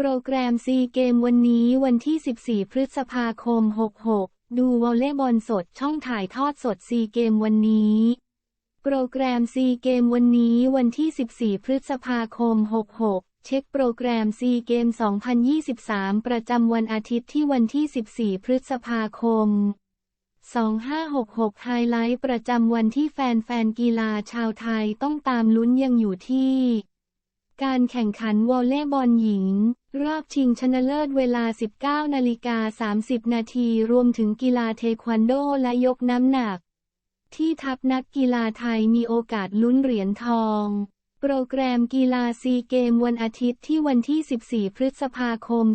โปรแกรมซีเกมวันนี้วันที่ 14 พฤษภาคม 66 ดูวอลเลย์บอลสดช่องถ่ายทอดสดซีเกมวันนี้ โปรแกรมซีเกมวันนี้วันที่ 14 พฤษภาคม 66 เช็คโปรแกรมซีเกม 2023 ประจำวันอาทิตย์ที่วันที่ 14 พฤษภาคม 2566 ไฮไลท์ประจำวันที่แฟนๆกีฬาชาวไทยต้องตามลุ้นยังอยู่ที่การแข่งขันวอลเลย์บอลหญิง รอบชิงชนะเลิศเวลา 19 นาฬิกา 30 นาทีรวมถึงกีฬาเทควันโดและยกน้ำหนัก ที่ทัพนักกีฬาไทยมีโอกาสลุ้นเหรียญทอง โปรแกรมกีฬาซีเกมวันอาทิตย์ที่วันที่ 14 พฤษภาคม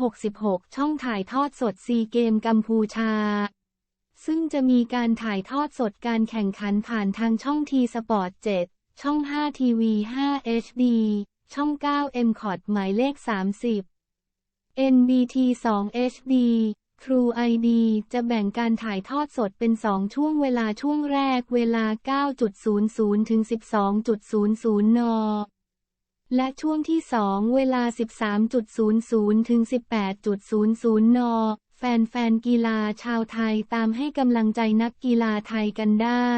2566 ช่องถ่ายทอดสดซีเกมกัมพูชา ซึ่งจะมีการถ่ายทอดสดการแข่งขันผ่านทางช่องทีสปอร์ต 7 ช่อง 5 ทีวี 5 HD ช่อง 9 m c o t หมายเลข 30 NBT 2 HD True ID จะแบ่งการถ่ายทอดสดเป็น 2 ช่วงเวลาช่วงแรกเวลา 9.00 ถึง 12.00 น และช่วงที่ 2 เวลา 13.00 ถึง 18.00 น แฟนๆ กีฬาชาวไทยตามให้กำลังใจนักกีฬาไทยกันได้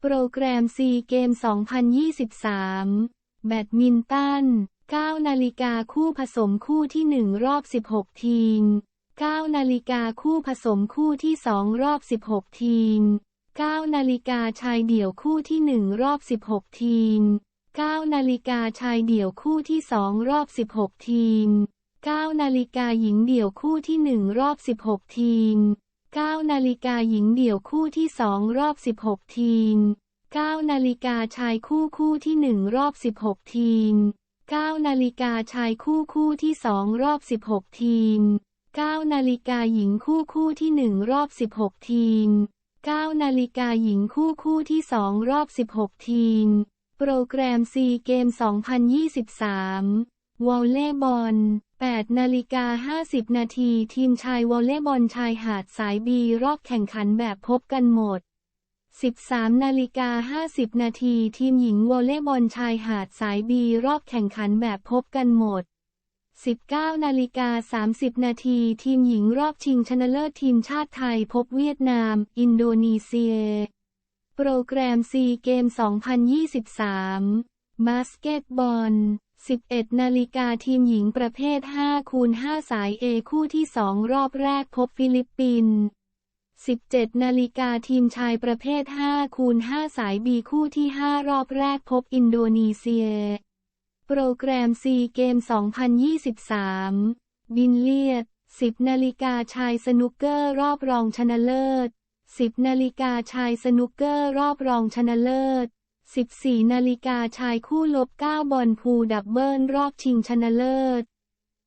โปรแกรมซีเกม 2023 แบดมินตัน 9 นาฬิกาคู่ผสมคู่ที่ 1 รอบ 16 ทีม 9 นาฬิกาคู่ผสมคู่ที่ 2 รอบ 16 ทีม 9 นาฬิกาชายเดี่ยวคู่ที่ 1 รอบ 16 ทีม 9 นาฬิกาชายเดี่ยวคู่ที่ 2 รอบ 16 ทีม 9 นาฬิกาหญิงเดี่ยวคู่ที่ 1 รอบ 16 ทีม 9 นาฬิกาหญิงเดี่ยวคู่ที่ 2 รอบ 16 ทีม 9นาฬิกาชายคู่คู่ที่ 1 รอบ 16 ทีม 9นาฬิกาชายคู่คู่ที่ 2 รอบ 16 ทีม 9นาฬิกาหญิงคู่คู่ที่ 1 รอบ 16 ทีม 9นาฬิกาหญิงคู่คู่ที่ 2 รอบ 16 ทีม โปรแกรมซีเกม 2023 วอลเลย์บอล8นาฬิกา50 นาทีทีมชายวอลเลย์บอลชายหาดสายบีรอบแข่งขันแบบพบกันหมด 13นาฬิกา50 นาทีทีมหญิงวอลเลย์บอลชายหาดสายบีรอบแข่งขันแบบพบกันหมด 19นาฬิกา30 นาทีทีมหญิงรอบชิงชนะเลิศทีมชาติไทยพบเวียดนาม อินโดนีเซีย โปรแกรมซีเกม 2023 บาสเกตบอล 11นาฬิกาทีมหญิงประเภท5คูณ5สาย A คู่ที่ 2 รอบแรกพบฟิลิปปินส์ 17 นาฬิกาทีมชายประเภท 5 คูณ 5 สาย B คู่ที่ 5 รอบแรกพบอินโดนีเซีย โปรแกรมซีเกม 2023 บินเลียด 10 นาฬิกาชายสนุกเกอร์รอบรองชนะเลิศ 10 นาฬิกาชายสนุกเกอร์รอบรองชนะเลิศ 14 นาฬิกาชายคู่ลบ 9 บอลพูดับเบิลรอบชิงชนะเลิศ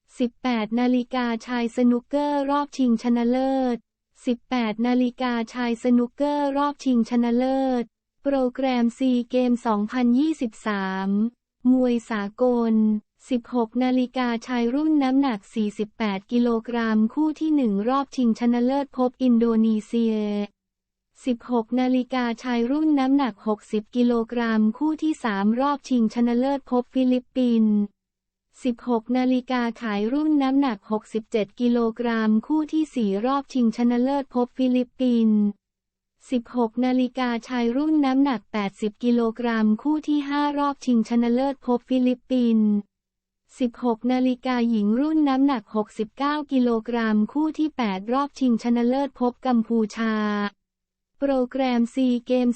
18 นาฬิกาชายสนุกเกอร์รอบชิงชนะเลิศ 18 นาฬิกาชายสนุกเกอร์รอบชิงชนะเลิศ โปรแกรมซีเกม 2023 มวยสากล 16 นาฬิกาชายรุ่นน้ำหนัก 48 กิโลกรัมคู่ที่ 1 รอบชิงชนะเลิศพบอินโดนีเซีย 16 นาฬิกาชายรุ่นน้ำหนัก 60 กิโลกรัมคู่ที่ 3 รอบชิงชนะเลิศพบฟิลิปปินส์ 16 นาฬิกาขายรุ่นน้ำหนัก 67 กิโลกรัม คู่ที่ 4 รอบชิงชนะเลิศพบฟิลิปปินส์ 16 นาฬิกาชายรุ่นน้ำหนัก 80 กิโลกรัม คู่ที่ 5 รอบชิงชนะเลิศพบฟิลิปปินส์ 16 นาฬิกาหญิงรุ่นน้ำหนัก 69 กิโลกรัม คู่ที่ 8 รอบชิงชนะเลิศพบกัมพูชา โปรแกรมซีเกม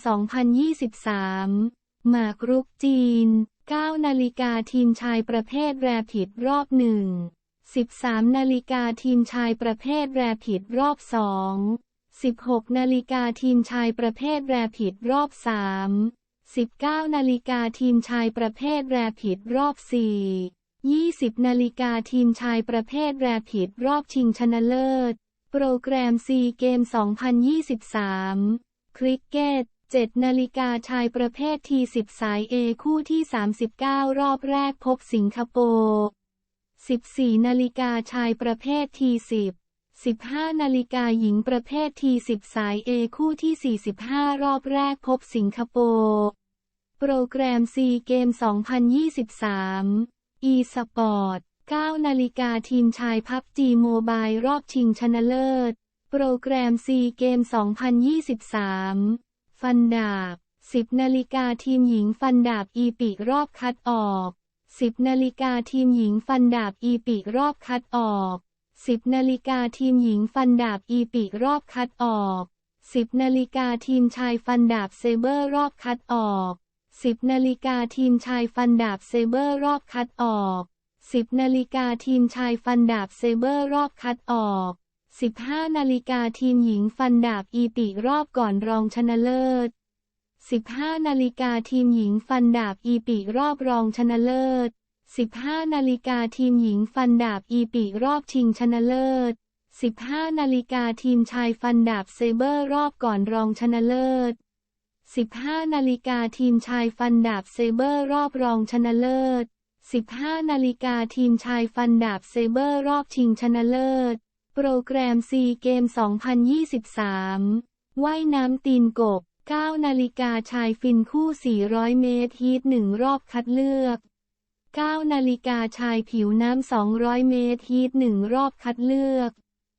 2023 หมากรุกจีน 9นาฬิกาทีมชายประเภทแรผิดรอบหนึ่ง 13นาฬิกาทีมชายประเภทแรผิดรอบสอง 16นาฬิกาทีมชายประเภทแรผิดรอบสาม19นาฬิกาทีมชายประเภทแรผิดรอบสี่20นาฬิกาทีมชายประเภทแรผิดรอบชิงชนะเลิศ โปรแกรมซีเกม 2023 คริกเก็ต 7 นาฬิกาชายประเภทที10 สาย A คู่ที่ 39 รอบแรกพบสิงคโปร์ 14 นาฬิกาชายประเภทที10 15 นาฬิกาหญิงประเภทที10 สาย A คู่ที่ 45 รอบแรกพบสิงคโปร์ โปรแกรมซีเกม 2023 e สปอร์ต9นาฬิกาทีมชายพับจีโมบายรอบชิงชนะเลิศ โปรแกรมซีเกม 2023 ฟันดาบ 10นาฬิกาทีมหญิงฟันดาบอีปิกรอบคัดออก 10นาฬิกาทีมหญิงฟันดาบอีปิกรอบคัดออก10นาฬิกาทีมหญิงฟันดาบอีปิกรอบคัดออก 10นาฬิกาทีมชายฟันดาบเซเบอร์รอบคัดออก 10นาฬิกาทีมชายฟันดาบเซเบอร์รอบคัดออก 10นาฬิกาทีมชายฟันดาบเซเบอร์รอบคัดออก 15 นาฬิกาทีมหญิงฟันดาบอีปิรอบก่อนรองชนะเลิศ 15 นาฬิกาทีมหญิงฟันดาบอีปิรอบรองชนะเลิศ 15 นาฬิกาทีมหญิงฟันดาบอีปิรอบชิงชนะเลิศ 15 นาฬิกาทีมชายฟันดาบเซเบอร์รอบก่อนรองชนะเลิศ 15 นาฬิกาทีมชายฟันดาบเซเบอร์รอบรองชนะเลิศ 15 นาฬิกาทีมชายฟันดาบเซเบอร์รอบชิงชนะเลิศ โปรแกรมซีเกม 2023 ว่ายน้ำตีนกบ 9 นาฬิกาชายฟินคู่ 400 เมตรฮีท1 รอบคัดเลือก 9 นาฬิกาชายผิวน้ำ 200 เมตรฮีท1 รอบคัดเลือก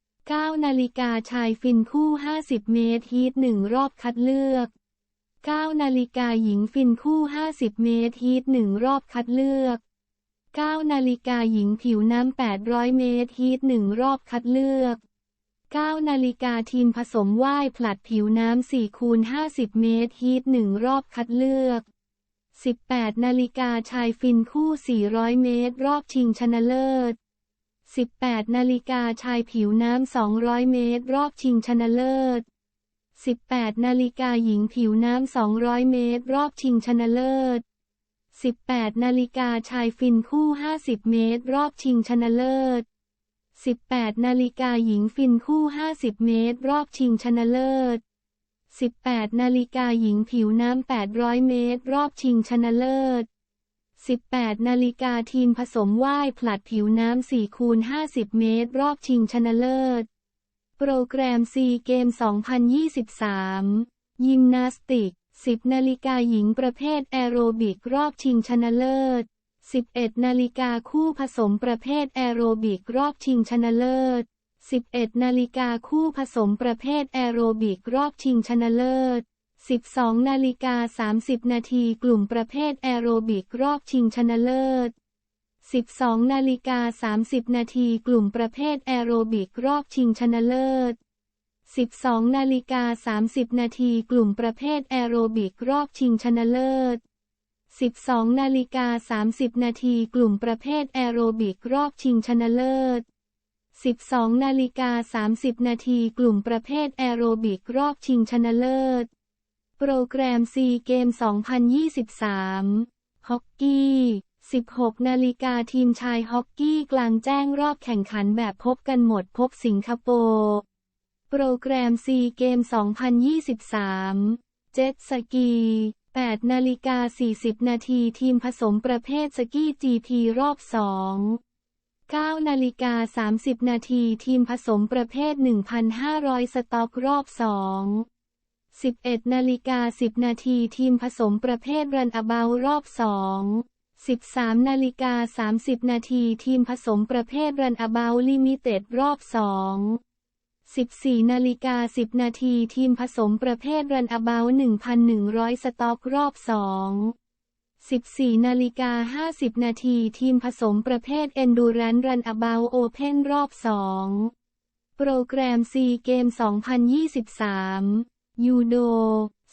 9 นาฬิกาชายฟินคู่ 50 เมตรฮีท1 รอบคัดเลือก 9 นาฬิกาหญิงฟินคู่ 50 เมตรฮีท1 รอบคัดเลือก 9 นาฬิกาหญิงผิวน้ำ 800 เมตรฮีท1รอบคัดเลือก 9 นาฬิกาทีมผสมว่ายผลัดผิวน้ำ4คูณ50 เมตรฮีท1รอบคัดเลือก 18 นาฬิกาชายฟินคู่ 400 เมตร รอบชิงชนะเลิศ 18 นาฬิกาชายผิวน้ำ 200 เมตร รอบชิงชนะเลิศ 18 นาฬิกาหญิงผิวน้ำ 200 เมตร รอบชิงชนะเลิศ 18 นาฬิกาชายฟินคู่ 50 เมตร รอบชิงชนะเลิศ 18 นาฬิกาหญิงฟินคู่ 50 เมตร รอบชิงชนะเลิศ 18 นาฬิกาหญิงผิวน้ำ 800 เมตร รอบชิงชนะเลิศ 18 นาฬิกาทีมผสมว่ายผลัดผิวน้ำ 4 คูณ 50 เมตร รอบชิงชนะเลิศ โปรแกรมซีเกม 2023 ยิมนาสติก 10 นาฬิกาหญิงประเภทแอโรบิกรอบชิงชนะเลิศ 11 นาฬิกาคู่ผสมประเภทแอโรบิกรอบชิงชนะเลิศ 11 นาฬิกาคู่ผสมประเภทแอโรบิกรอบชิงชนะเลิศ 12 นาฬิกา 30 นาทีกลุ่มประเภทแอโรบิกรอบชิงชนะเลิศ 12 นาฬิกา 30 นาทีกลุ่มประเภทแอโรบิกรอบชิงชนะเลิศ 12 นาฬิกา 30 นาทีกลุ่มประเภทแอโรบิกรอบชิงชนะเลิศ 12 นาฬิกา 30 นาทีกลุ่มประเภทแอโรบิกรอบชิงชนะเลิศ 12 นาฬิกา 30 นาทีกลุ่มประเภทแอโรบิกรอบชิงชนะเลิศ โปรแกรมซีเกม 2023 ฮอกกี้ 16 นาฬิกาทีมชายฮอกกี้กลางแจ้งรอบแข่งขันแบบพบกันหมดพบสิงคโปร์ รแกรมซีเกม 2023 เจ็ตสกี 8 นาฬิกา 40 นาทีทีมผสมประเภทสกี GP รอบ 2 9 นาฬิกา 30 นาทีทีมผสมประเภท 1,500 สต็อกรอบ 2 11 นาฬิกา 10 นาทีทีมผสมประเภทรันอบารอบ 2 13 นาฬิกา 30 นาทีทีมผสมประเภทรันอบาลิมิเต็ดรอบ 2 14นาฬิกา10 นาทีทีมผสมประเภทรันอบา1,100 สต็อกรอบ 2 14นาฬิกา50 นาทีทีมผสมประเภทเอนดูรันรันอบาโอเพนรอบ 2 โปรแกรมซีเกม 2023 ยูโด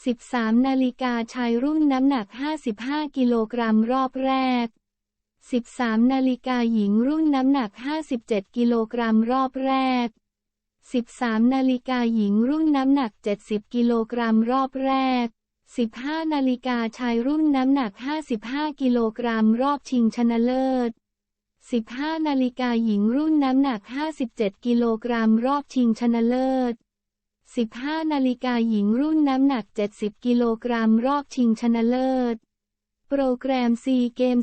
13 นาฬิกาชายรุ่นน้ำหนัก 55 กิโลกรัมรอบแรก 13 นาฬิกาหญิงรุ่นน้ำหนัก 57 กิโลกรัมรอบแรก 13 นาฬิกาหญิงรุ่นน้ำหนัก 70 กิโลกรัมรอบแรก 15 นาฬิกาชายรุ่นน้ำหนัก 55 กิโลกรัมรอบชิงชนะเลิศ 15 นาฬิกาหญิงรุ่นน้ำหนัก 57 กิโลกรัมรอบชิงชนะเลิศ 15 นาฬิกาหญิงรุ่นน้ำหนัก 70 กิโลกรัมรอบชิงชนะเลิศ โปรแกรมซีเกม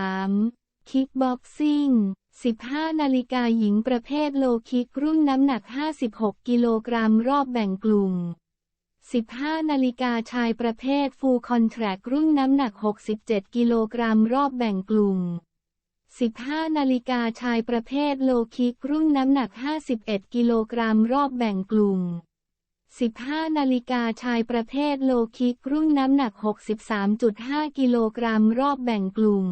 2023 คิกบ็อกซิ่ง 15 นาฬิกาหญิงประเภทโลคิกรุ่นน้ำหนัก 56 กิโลกรัมรอบแบ่งกลุ่ม 15 นาฬิกาชายประเภทฟูลคอนแทรครุ่นน้ำหนัก 67 กิโลกรัมรอบแบ่งกลุ่ม 15 นาฬิกาชายประเภทโลคิกรุ่นน้ำหนัก 51 กิโลกรัมรอบแบ่งกลุ่ม 15 นาฬิกาชายประเภทโลคิกรุ่นน้ำหนัก 63.5 กิโลกรัมรอบแบ่งกลุ่ม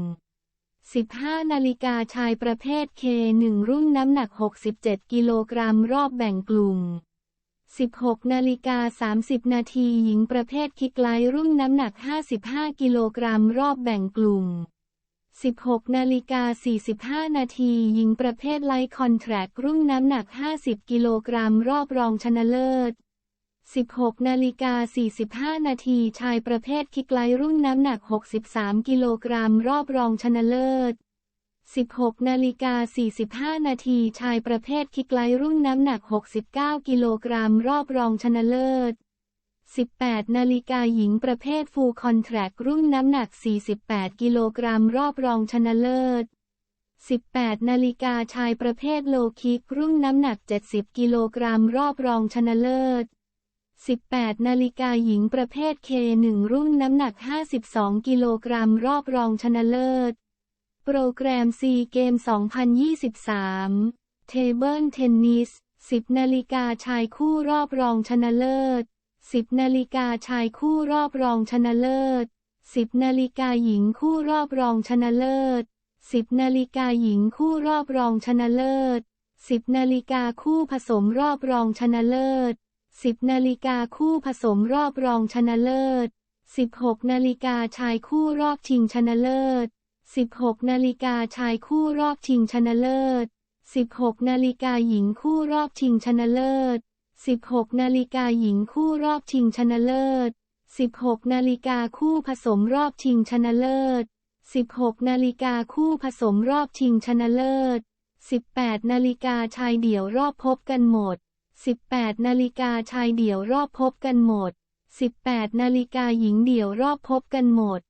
15 นาฬิกาชายประเภท K1 รุ่นน้ำหนัก 67 กิโลกรัมรอบแบ่งกลุ่ม 16 นาฬิกา 30 นาทีหญิงประเภทคิกไลรุ่นน้ำหนัก 55 กิโลกรัมรอบแบ่งกลุ่ม 16 นาฬิกา 45 นาทีหญิงประเภทไลคอนแทรครุ่นน้ำหนัก 50 กิโลกรัมรอบรองชนะเลิศ 16 นาฬิกา 45 นาทีชายประเภทคิกไลรุ่นน้ำหนัก 63 กิโลกรัมรอบรองชนะเลิศ 16 นาฬิกา 45 นาทีชายประเภทคิกไลรุ่นน้ำหนัก 69 กิโลกรัมรอบรองชนะเลิศ 18 นาฬิกาหญิงประเภทฟูลคอนแทรครุ่นน้ำหนัก 48 กิโลกรัมรอบรองชนะเลิศ18 นาฬิกาชายประเภทโลคิกรุ่นน้ำหนัก 70 กิโลกรัมรอบรองชนะเลิศ 18 นาฬิกาหญิงประเภท K1 รุ่นน้ำหนัก 52 กิโลกรัมรอบรองชนะเลิศ โปรแกรมซีเกม 2023 เทเบิลเทนนิส 10 นาฬิกาชายคู่รอบรองชนะเลิศ 10 นาฬิกาชายคู่รอบรองชนะเลิศ 10 นาฬิกาหญิงคู่รอบรองชนะเลิศ 10 นาฬิกาหญิงคู่รอบรองชนะเลิศ 10 นาฬิกาคู่ผสมรอบรองชนะเลิศ 10 นาฬิกาคู่ผสมรอบรองชนะเลิศ 16 นาฬิกาชายคู่รอบชิงชนะเลิศ 16 นาฬิกาชายคู่รอบชิงชนะเลิศ 16 นาฬิกาหญิงคู่รอบชิงชนะเลิศ 16 นาฬิกาหญิงคู่รอบชิงชนะเลิศ 16 นาฬิกาคู่ผสมรอบชิงชนะเลิศ 16 นาฬิกาคู่ผสมรอบชิงชนะเลิศ 18 นาฬิกาชายเดี่ยวรอบพบกันหมด 18 นาฬิกาชายเดี่ยวรอบพบกันหมด 18 นาฬิกาหญิงเดี่ยวรอบพบกันหมด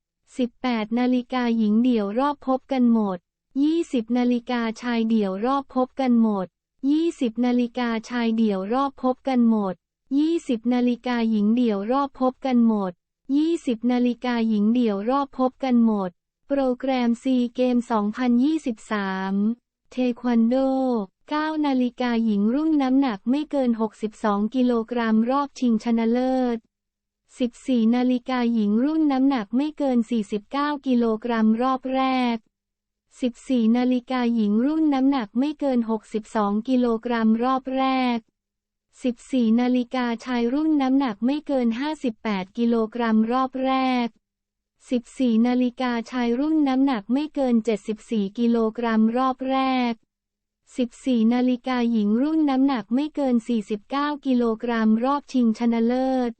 18 นาฬิกาหญิงเดี่ยวรอบพบกันหมด 20 นาฬิกาชายเดี่ยวรอบพบกันหมด 20 นาฬิกาชายเดี่ยวรอบพบกันหมด 20 นาฬิกาหญิงเดี่ยวรอบพบกันหมด 20 นาฬิกาหญิงเดี่ยวรอบพบกันหมด โปรแกรมซีเกม 2023 เทควันโด 9 นาฬิกาหญิงรุ่นน้ำหนักไม่เกิน 62 กิโลกรัมรอบชิงชนะเลิศ 14 นาฬิกาหญิงรุ่นน้ำหนักไม่เกิน 49 กิโลกรัมรอบแรก 14 นาฬิกาหญิงรุ่นน้ำหนักไม่เกิน 62 กิโลกรัมรอบแรก 14 นาฬิกาชายรุ่นน้ำหนักไม่เกิน 58 กิโลกรัมรอบแรก 14 นาฬิกาชายรุ่นน้ำหนักไม่เกิน 74 กิโลกรัมรอบแรก 14 นาฬิกาหญิงรุ่นน้ำหนักไม่เกิน 49 กิโลกรัมรอบชิงชนะเลิศ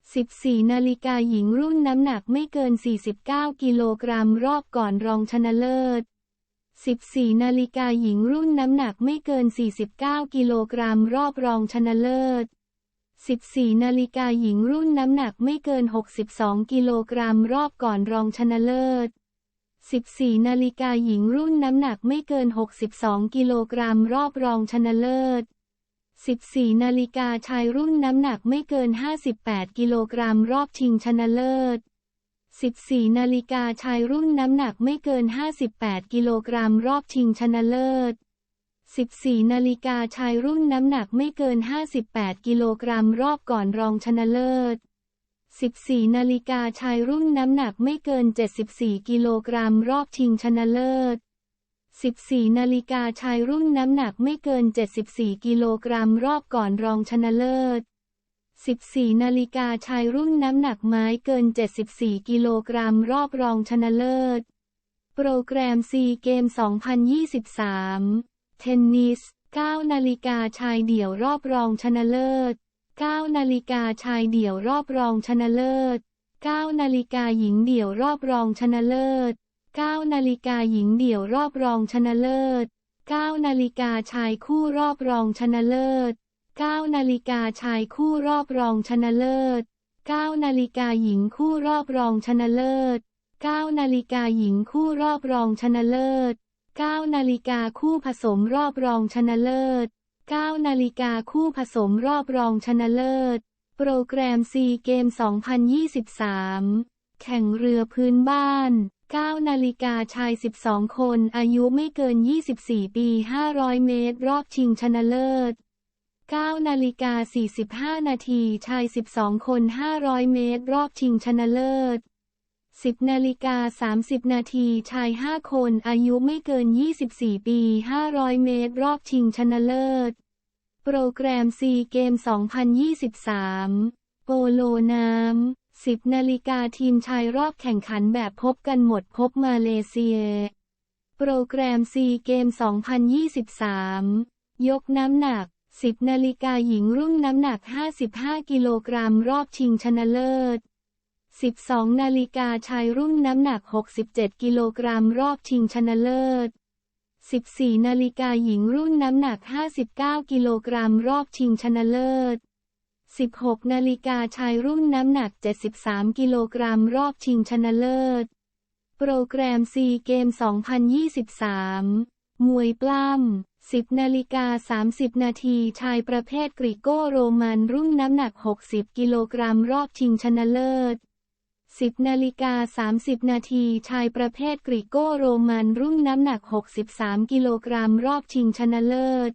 14 นาฬิกาหญิงรุ่นน้ำหนักไม่เกิน 49 กิโลกรัมรอบก่อนรองชนะเลิศ 14 นาฬิกาหญิงรุ่นน้ำหนักไม่เกิน 49 กิโลกรัมรอบรองชนะเลิศ 14 นาฬิกาหญิงรุ่นน้ำหนักไม่เกิน 62 กิโลกรัมรอบก่อนรองชนะเลิศ 14 นาฬิกาหญิงรุ่นน้ำหนักไม่เกิน 62 กิโลกรัมรอบรองชนะเลิศ 14 นาฬิกาชายรุ่นน้ำหนักไม่เกิน 58 กิโลกรัมรอบชิงชนะเลิศ 14 นาฬิกาชายรุ่นน้ำหนักไม่เกิน 58 กิโลกรัมรอบชิงชนะเลิศ 14 นาฬิกาชายรุ่นน้ำหนักไม่เกิน 58 กิโลกรัมรอบก่อนรองชนะเลิศ 14 นาฬิกาชายรุ่นน้ำหนักไม่เกิน 74 กิโลกรัมรอบชิงชนะเลิศ 14 นาฬิกาชายรุ่นน้ำหนักไม่เกิน 74 กิโลกรัมรอบก่อนรองชนะเลิศ 14 นาฬิกาชายรุ่นน้ำหนักไม้เกิน 74 กิโลกรัมรอบรองชนะเลิศ โปรแกรมซีเกม 2023 เทนนิส 9 นาฬิกาชายเดี่ยวรอบรองชนะเลิศ 9นาฬิกาชายเดี่ยวรอบรองชนะเลิศ 9นาฬิกาหญิงเดี่ยวรอบรองชนะเลิศ 9นาฬิกาหญิงเดี่ยวรอบรองชนะเลิศ 9นาฬิกาชายคู่รอบรองชนะเลิศ 9นาฬิกาชายคู่รอบรองชนะเลิศ 9นาฬิกาหญิงคู่รอบรองชนะเลิศ 9นาฬิกาหญิงคู่รอบรองชนะเลิศ 9นาฬิกาคู่ผสมรอบรองชนะเลิศ 9 นาฬิกาคู่ผสมรอบรองชนะเลิศ โปรแกรมซีเกม 2023 แข่งเรือพื้นบ้าน 9 นาฬิกาชาย 12 คนอายุไม่เกิน 24 ปี 500 เมตร รอบชิงชนะเลิศ 9 นาฬิกา 45 นาทีชาย 12 คน 500 เมตร รอบชิงชนะเลิศ 10นาฬิกา30 นาทีชาย 5 คนอายุไม่เกิน 24 ปี 500 เมตร รอบชิงชนะเลิศ โปรแกรมซีเกม 2023 โปโลน้ำ 10 นาฬิกาทีมชายรอบแข่งขันแบบพบกันหมดพบมาเลเซีย โปรแกรมซีเกม 2023 ยกน้ำหนัก 10 นาฬิกาหญิงรุ่นน้ำหนัก 55 กิโลกรัมรอบชิงชนะเลิศ 12 นาฬิกาชายรุ่นน้ำหนัก 67 กิโลกรัมรอบชิงชนะเลิศ 14 นาฬิกาหญิงรุ่นน้ำหนัก 59 กิโลกรัมรอบชิงชนะเลิศ 16 นาฬิกาชายรุ่นน้ำหนัก 73 กิโลกรัมรอบชิงชนะเลิศ โปรแกรมซีเกม 2023 มวยปล้ำ10นาฬิกา30 นาทีชายประเภทกริโก้โรมันรุ่นน้ำหนัก 60 กิโลกรัมรอบชิงชนะเลิศ 10 นาฬิกา 30 นาทีชายประเภทกริโกโรมันรุ่นน้ำหนัก 63 กิโลกรัมรอบชิงชนะเลิศ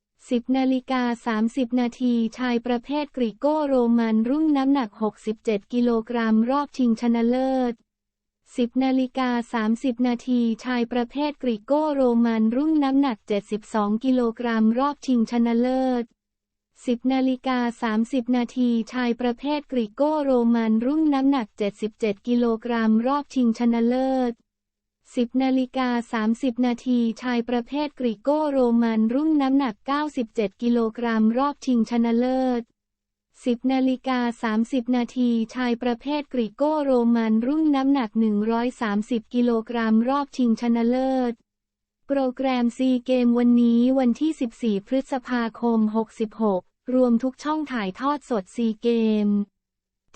10 นาฬิกา 30 นาทีชายประเภทกริโกโรมันรุ่นน้ำหนัก 67 กิโลกรัมรอบชิงชนะเลิศ 10 นาฬิกา 30 นาทีชายประเภทกริโกโรมันรุ่นน้ำหนัก 72 กิโลกรัมรอบชิงชนะเลิศ 10 นาฬิกา 30 นาทีชายประเภทกริโกโรมันรุ่นน้ำหนัก 77 กิโลกรัมรอบชิงชนะเลิศ 10 นาฬิกา 30 นาทีชายประเภทกริโกโรมันรุ่นน้ำหนัก 97 กิโลกรัมรอบชิงชนะเลิศ 10 นาฬิกา 30 นาทีชายประเภทกริโกโรมันรุ่นน้ำหนัก 130 กิโลกรัมรอบชิงชนะเลิศโปรแกรมซีเกมวันนี้วันที่ 14 พฤษภาคม 66 รวมทุกช่องถ่ายทอดสดซีเกม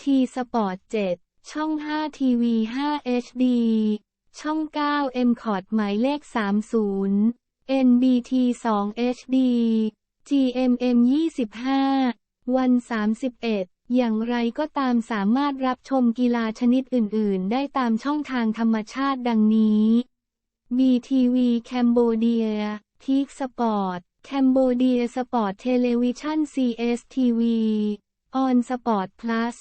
ทีสปอร์ต7ช่อง 5 ทีวี 5 HD ช่อง 9 m c o t หมายเลข 30 NBT 2 HD GMM 25 วัน 31 อย่างไรก็ตามสามารถรับชมกีฬาชนิดอื่น ๆ ได้ตามช่องทางธรรมชาติดังนี้ BTV แคนโบเดียพีคสปอร์ต แคนโบเดียสปอร์ตเทเลวิชั่น CSTV ออนสปอร์ตพลัส